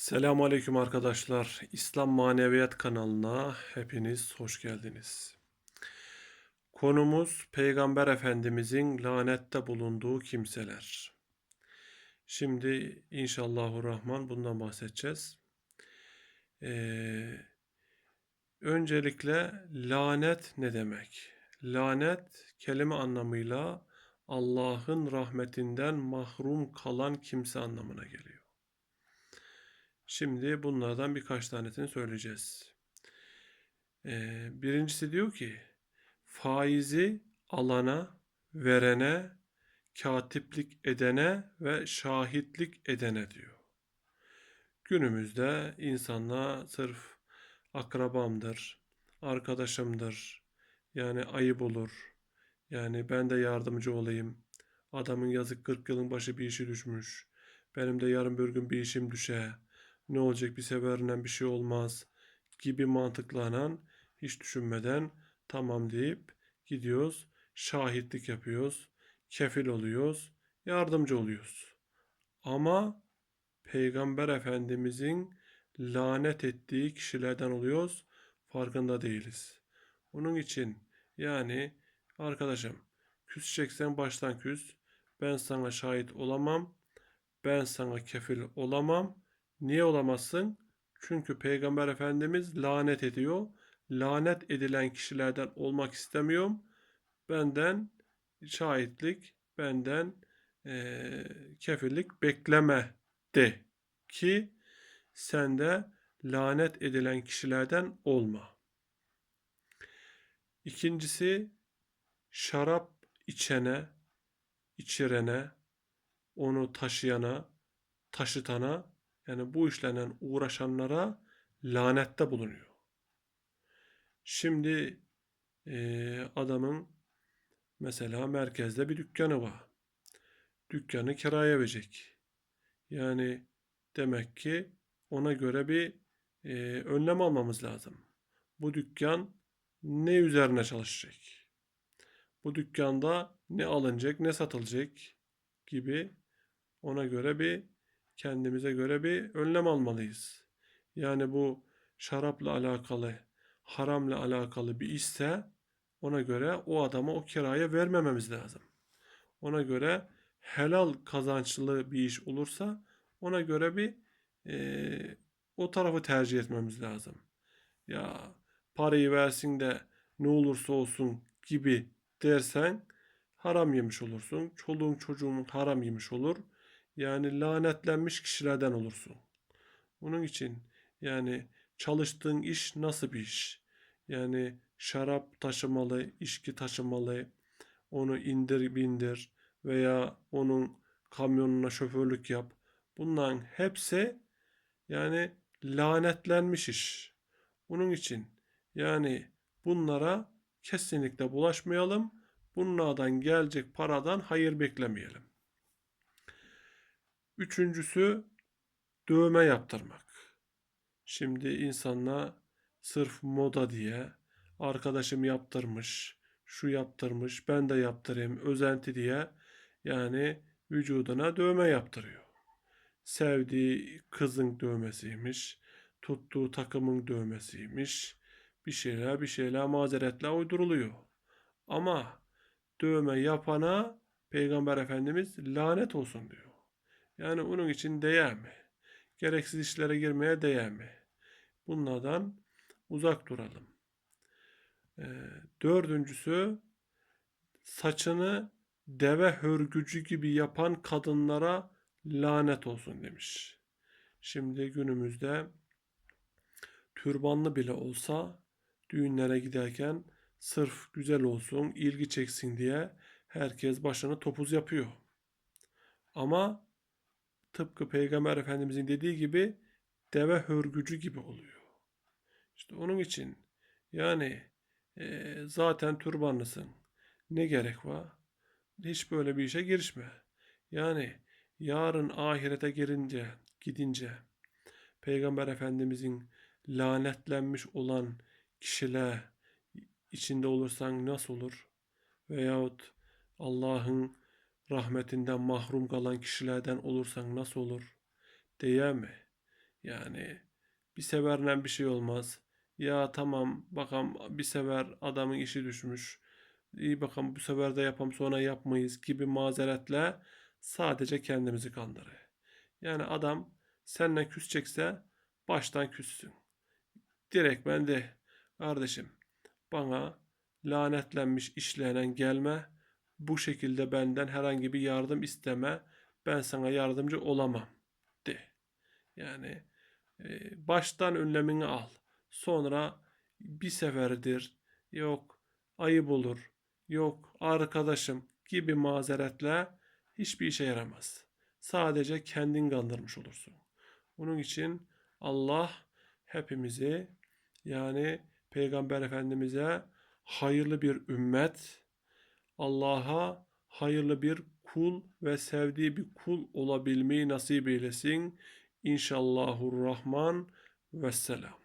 Selamun Aleyküm arkadaşlar. İslam Maneviyat kanalına hepiniz hoş geldiniz. Konumuz Peygamber Efendimizin lanette bulunduğu kimseler. Şimdi inşallahurrahman bundan bahsedeceğiz. Ee, öncelikle lanet ne demek? Lanet kelime anlamıyla Allah'ın rahmetinden mahrum kalan kimse anlamına geliyor. Şimdi bunlardan birkaç tanesini söyleyeceğiz. Ee, birincisi diyor ki faizi alana, verene, katiplik edene ve şahitlik edene diyor. Günümüzde insanlar sırf akrabamdır, arkadaşımdır, yani ayıp olur, yani ben de yardımcı olayım, adamın yazık 40 yılın başı bir işi düşmüş, benim de yarın bir gün bir işim düşe, ne olacak bir seferinden bir şey olmaz gibi mantıklanan hiç düşünmeden tamam deyip gidiyoruz, şahitlik yapıyoruz, kefil oluyoruz, yardımcı oluyoruz. Ama Peygamber Efendimizin lanet ettiği kişilerden oluyoruz, farkında değiliz. Onun için yani arkadaşım küseceksen baştan küs, ben sana şahit olamam, ben sana kefil olamam, Niye olamazsın? Çünkü Peygamber Efendimiz lanet ediyor. Lanet edilen kişilerden olmak istemiyorum. Benden şahitlik, benden e, kefillik bekleme de ki sen de lanet edilen kişilerden olma. İkincisi şarap içene, içirene, onu taşıyana, taşıtana yani bu işlerle uğraşanlara lanette bulunuyor. Şimdi e, adamın mesela merkezde bir dükkanı var. Dükkanı kiraya verecek. Yani demek ki ona göre bir e, önlem almamız lazım. Bu dükkan ne üzerine çalışacak? Bu dükkanda ne alınacak, ne satılacak gibi ona göre bir kendimize göre bir önlem almalıyız. Yani bu şarapla alakalı, haramla alakalı bir işse ona göre o adama o kiraya vermememiz lazım. Ona göre helal kazançlı bir iş olursa ona göre bir e, o tarafı tercih etmemiz lazım. Ya parayı versin de ne olursa olsun gibi dersen haram yemiş olursun. Çoluğun çocuğun haram yemiş olur. Yani lanetlenmiş kişilerden olursun. Bunun için yani çalıştığın iş nasıl bir iş? Yani şarap taşımalı, içki taşımalı, onu indir bindir veya onun kamyonuna şoförlük yap. Bunların hepsi yani lanetlenmiş iş. Bunun için yani bunlara kesinlikle bulaşmayalım. Bunlardan gelecek paradan hayır beklemeyelim. Üçüncüsü dövme yaptırmak. Şimdi insanlar sırf moda diye arkadaşım yaptırmış, şu yaptırmış, ben de yaptırayım, özenti diye yani vücuduna dövme yaptırıyor. Sevdiği kızın dövmesiymiş, tuttuğu takımın dövmesiymiş. Bir şeyler bir şeyler mazeretle uyduruluyor. Ama dövme yapana Peygamber Efendimiz lanet olsun diyor. Yani onun için değer mi? Gereksiz işlere girmeye değer mi? Bunlardan uzak duralım. Ee, dördüncüsü saçını deve hörgücü gibi yapan kadınlara lanet olsun demiş. Şimdi günümüzde türbanlı bile olsa düğünlere giderken sırf güzel olsun, ilgi çeksin diye herkes başını topuz yapıyor. Ama tıpkı Peygamber Efendimizin dediği gibi deve hörgücü gibi oluyor. İşte onun için yani e, zaten turbanlısın. Ne gerek var? Hiç böyle bir işe girişme. Yani yarın ahirete girince, gidince Peygamber Efendimizin lanetlenmiş olan kişiler içinde olursan nasıl olur? Veyahut Allah'ın rahmetinden mahrum kalan kişilerden olursan nasıl olur? Değer mi? Yani bir severle bir şey olmaz. Ya tamam bakalım bir sefer adamın işi düşmüş. İyi bakalım bu sefer de yapalım sonra yapmayız gibi mazeretle sadece kendimizi kandırır. Yani adam seninle küsecekse baştan küssün. Direkt ben de kardeşim bana lanetlenmiş işlenen gelme. Bu şekilde benden herhangi bir yardım isteme. Ben sana yardımcı olamam de. Yani e, baştan önlemini al. Sonra bir seferdir yok ayıp olur yok arkadaşım gibi mazeretle hiçbir işe yaramaz. Sadece kendin kandırmış olursun. Bunun için Allah hepimizi yani Peygamber Efendimiz'e hayırlı bir ümmet, Allah'a hayırlı bir kul ve sevdiği bir kul olabilmeyi nasip eylesin. İnşallahurrahman ve selam.